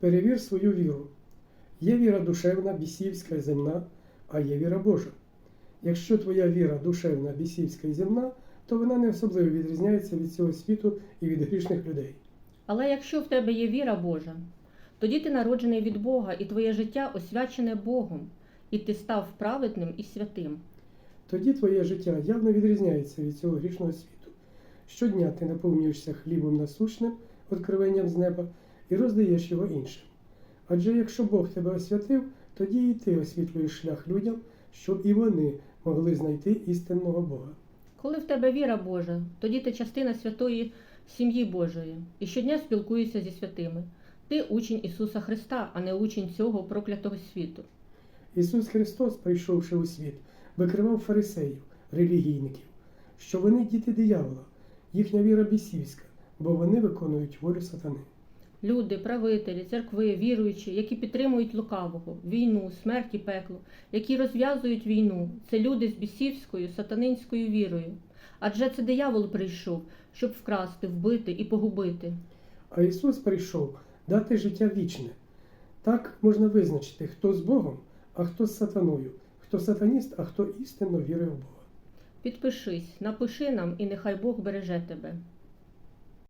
Перевір свою віру. Є віра душевна, бісівська і земна, а є віра Божа. Якщо твоя віра душевна, бісівська і земна, то вона не особливо відрізняється від цього світу і від грішних людей. Але якщо в тебе є віра Божа, тоді ти народжений від Бога, і твоє життя освячене Богом, і ти став праведним і святим. Тоді твоє життя явно відрізняється від цього грішного світу. Щодня ти наповнюєшся хлібом насущним, откровенням з неба, і роздаєш його іншим. Адже якщо Бог тебе освятив, тоді і ти освітлюєш шлях людям, щоб і вони могли знайти істинного Бога. Коли в тебе віра Божа, тоді ти частина святої сім'ї Божої і щодня спілкуєшся зі святими. Ти учень Ісуса Христа, а не учень цього проклятого світу. Ісус Христос, прийшовши у світ, викривав фарисеїв, релігійників, що вони діти диявола, їхня віра бісівська, бо вони виконують волю сатани. Люди, правителі, церкви, віруючі, які підтримують лукавого, війну, смерть і пекло, які розв'язують війну, це люди з бісівською, сатанинською вірою. Адже це диявол прийшов, щоб вкрасти, вбити і погубити. А Ісус прийшов дати життя вічне. Так можна визначити, хто з Богом, а хто з сатаною, хто сатаніст, а хто істинно вірить в Бога. Підпишись, напиши нам, і нехай Бог береже тебе.